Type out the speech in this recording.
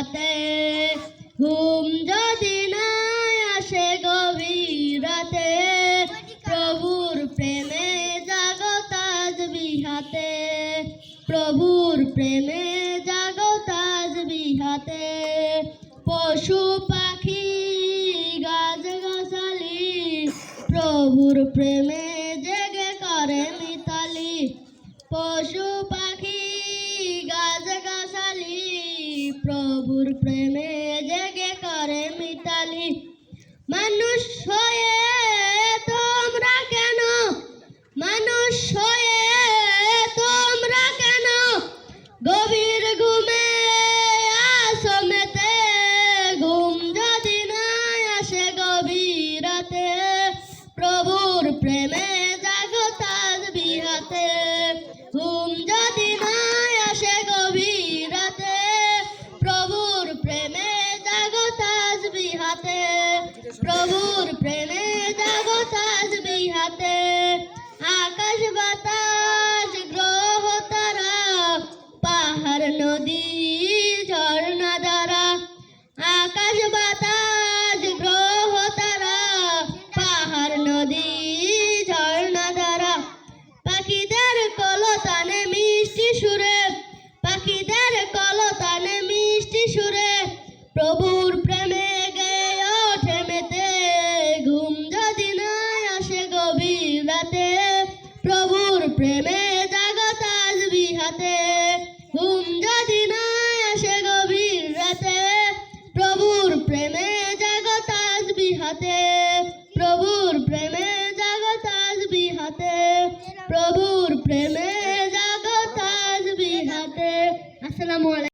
রাতে। ঘুম যদি না আসে গভীর রাতে, প্রভুর প্রেমে জাগতাজ বিহাতে প্রভুর প্রেমে জাগতাজ বিহাতে পশু পাখি, গাছ গছালি, প্রভুর প্রেমে জেগে করে মিতালি। পশু প্রভুর প্রেমে জেগে করে মিতালি। মানুষ হয়ে তোমরা কেন? মানুষ হয়ে তোমরা কেন? গভীর ঘুমে আসো মেতে ঘুম যদি না আসে গভীর রাতে প্রভুর প্রেমে প্রভুর প্রেমে জাগতাজ হাতে আকাশ বাতাস প্রেমে জাগত আসবি হাতে। ঘুম যদি না আসে গভীর রাতে, প্রভুর প্রেমে জাগত আসবি হাতে। প্রভুর প্রেমে জাগত আসবি হাতে। প্রভুর প্রেমে জাগত আসবি হাতে। আসসালামু আলাইকুম।